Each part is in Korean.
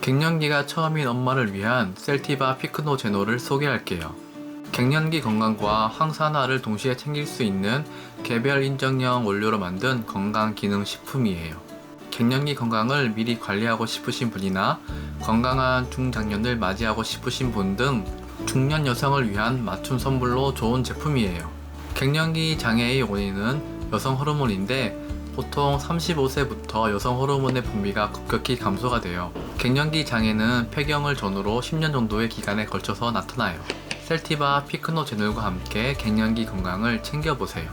갱년기가 처음인 엄마를 위한 셀티바 피크노 제노를 소개할게요. 갱년기 건강과 항산화를 동시에 챙길 수 있는 개별 인정형 원료로 만든 건강 기능 식품이에요. 갱년기 건강을 미리 관리하고 싶으신 분이나 건강한 중장년을 맞이하고 싶으신 분 등 중년 여성을 위한 맞춤 선물로 좋은 제품이에요. 갱년기 장애의 원인은 여성 호르몬인데 보통 35세부터 여성 호르몬의 분비가 급격히 감소가 돼요. 갱년기 장애는 폐경을 전후로 10년 정도의 기간에 걸쳐서 나타나요. 셀티바 피크노제놀과 함께 갱년기 건강을 챙겨보세요.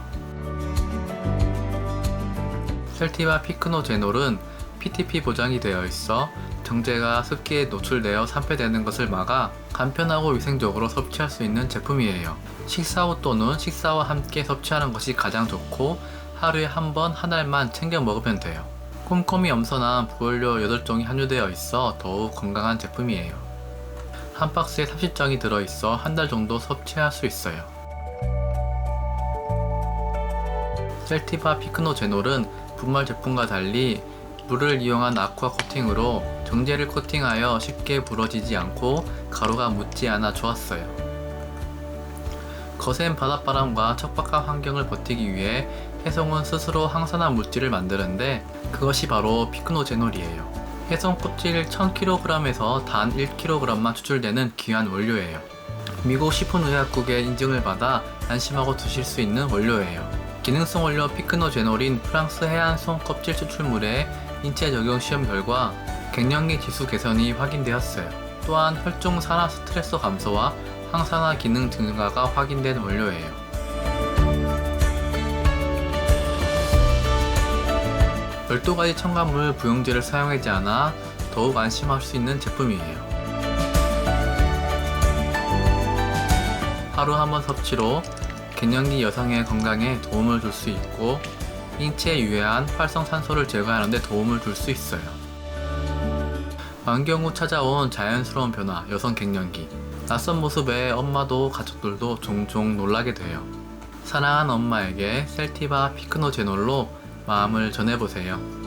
셀티바 피크노제놀은 PTP 보장이 되어 있어 정제가 습기에 노출되어 산패되는 것을 막아 간편하고 위생적으로 섭취할 수 있는 제품이에요. 식사 후 또는 식사와 함께 섭취하는 것이 가장 좋고 하루에 한 번 한 알만 챙겨 먹으면 돼요. 꼼꼼히 엄선한 부원료 8종이 함유되어 있어 더욱 건강한 제품이에요. 한 박스에 30장이 들어있어 한 달 정도 섭취할 수 있어요. 셀티바 피크노제놀은 분말 제품과 달리 물을 이용한 아쿠아 코팅으로 정제를 코팅하여 쉽게 부러지지 않고 가루가 묻지 않아 좋았어요. 거센 바닷바람과 척박한 환경을 버티기 위해 해송은 스스로 항산화 물질을 만드는데 그것이 바로 피크노제놀이에요. 해송 껍질 1000kg에서 단 1kg만 추출되는 귀한 원료예요. 미국 식품의약국의 인증을 받아 안심하고 드실 수 있는 원료예요. 기능성 원료 피크노제놀인 프랑스 해안 송 껍질 추출물의 인체 적용 시험 결과 갱년기 지수 개선이 확인되었어요. 또한 혈중 산화 스트레스 감소와 항산화 기능 증가가 확인된 원료예요. 12가지 첨가물 부용제를 사용하지 않아 더욱 안심할 수 있는 제품이에요. 하루 한 번 섭취로 갱년기 여성의 건강에 도움을 줄 수 있고 인체에 유해한 활성산소를 제거하는 데 도움을 줄 수 있어요. 만경 후 찾아온 자연스러운 변화, 여성 갱년기. 낯선 모습에 엄마도 가족들도 종종 놀라게 돼요. 사랑하는 엄마에게 셀티바 피크노제놀로 마음을 전해보세요.